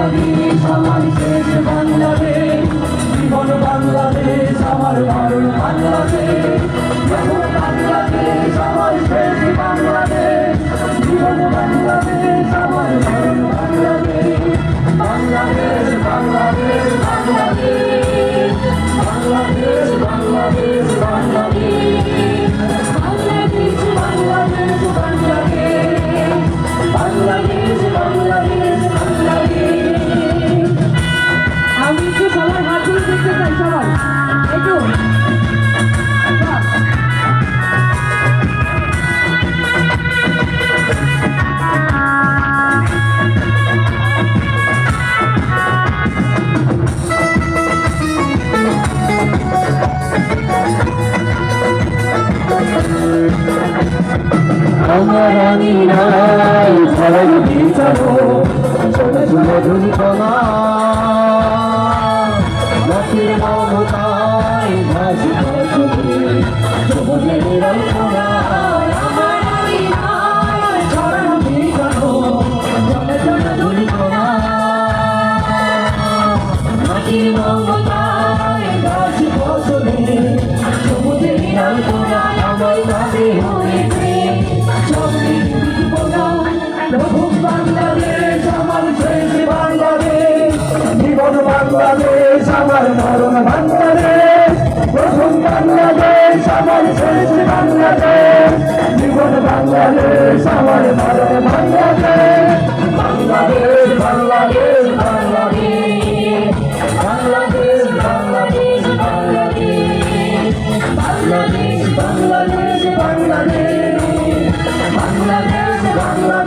বাঙালি সমাজ শেষ বাংলাদেশ। আমার আমি নাই ছাড়াই বিচার চলে চলে ধুলিত না নাচির মমতায় ভাসি জীবনের কল্পনা Thank you. আমার মরণ বাংলাদেশ প্রথম বাংলাদেশ আমার শেষ বাংলাদেশ জীবন বাংলাদেশ আমার বাংলাদেশ বাংলাদেশ বাংলাদেশ বাংলাদেশ বাংলাদেশ বাংলাদেশ বাংলাদেশ বাংলাদেশ বাংলাদেশ বাংলাদেশ বাংলাদেশ বাংলাদেশ বাংলাদেশ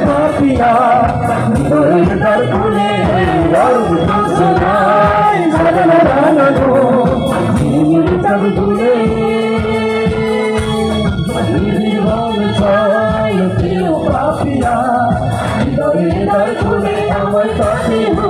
পাপিয়া দর ফুলে দর সুনাই ভজন রানো জীবন তব ফুলে জীবন ছয় প্রিয় পাপিয়া দর দর ফুলে আমার পাপিয়া